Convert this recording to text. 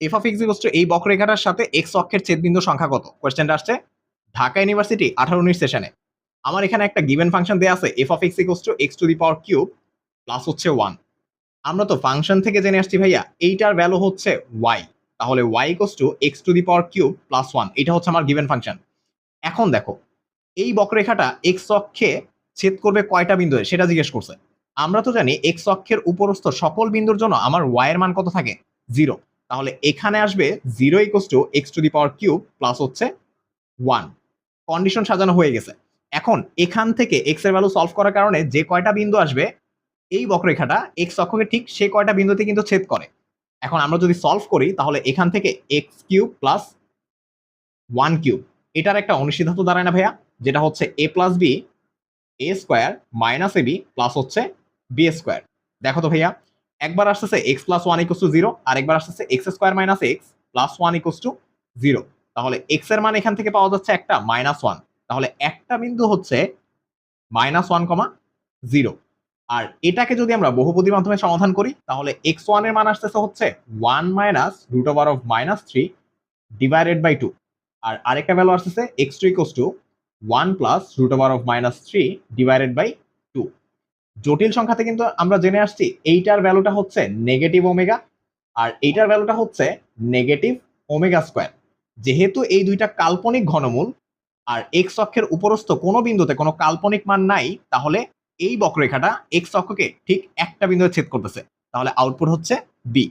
F of X equals to এই বক্ররেখাটার সাথে এক্স অক্ষের ছেদবিন্দু সংখ্যা কত? কোয়েশ্চেনটা আসছে ঢাকা ইউনিভার্সিটি আঠারো উনিশ সেশনে আমার এখানে একটা গিভেন ফাংশন দেওয়া আছে F of X equals to X to the power cube plus হচ্ছে ওয়ান আমরা তো ফাংশন থেকে জেনে আসছি ভাইয়া, এইটার ভ্যালু হচ্ছে ওয়াই তাহলে Y equals to X to the power cube plus one এটা হচ্ছে আমার গিভেন ফাংশন এখন দেখো, এই বক্ররেখাটা এক্স অক্ষে ছেদ করবে কয়টা বিন্দু সেটা জিজ্ঞেস করছে। আমরা তো জানি এক্স অক্ষের উপরস্থ সকল বিন্দুর জন্য আমার ওয়াই এর মান কত থাকে? জিরো তাহলে এখানে আসবে zero equals to X to the power cube plus হচ্ছে ওয়ান কন্ডিশন সাজানো হয়ে গেছে। এখন এখান থেকে এক্সের ভ্যালু সলভ করার কারণে যে কয়টা বিন্দু আসবে, এই বক্ররেখাটা এক্স অক্ষকে ঠিক সে কয়টা বিন্দুতে কিন্তু ছেদ করে। এখন আমরা যদি সলভ করি, তাহলে এখান থেকে X cube plus one cube এটার একটা অনিশ্চিত দাঁড়ায় না ভাইয়া, যেটা হচ্ছে A plus B A square minus A B plus হচ্ছে বি স্কোয়ার দেখো তো ভাইয়া একবার আসতেছে X plus one equals to zero আর একবার আসতেছে X square minus X plus one equals to zero তাহলে এক্সের মান এখান থেকে পাওয়া যাচ্ছে একটা মাইনাস ওয়ান তাহলে একটা বিন্দু হচ্ছে মাইনাস ওয়ান কমা জিরো আর এটাকে যদি আমরা বহুপদীর মাধ্যমে সমাধান করি, তাহলে এক্স ওয়ানের মান আসতেছে হচ্ছে one minus root over of minus three divided by two আর আরেকটা ভ্যালু আসতেছে X two equals to one plus root over of minus three divided by two জটিল সংখ্যাতে কিন্তু আমরা জেনে আসছি এইটার ভ্যালুটা হচ্ছে নেগেটিভ ওমেগা আর এইটার ভ্যালুটা হচ্ছে নেগেটিভ ওমেগা স্কোয়ার যেহেতু এই দুইটা কাল্পনিক ঘনমূল আর এক্স অক্ষের উপরস্থ কোনো বিন্দুতে কোনো কাল্পনিক মান নাই, তাহলে এই বক্ররেখাটা এক্স অক্ষকে ঠিক একটা বিন্দুতে ছেদ করতেছে। তাহলে আউটপুট হচ্ছে বি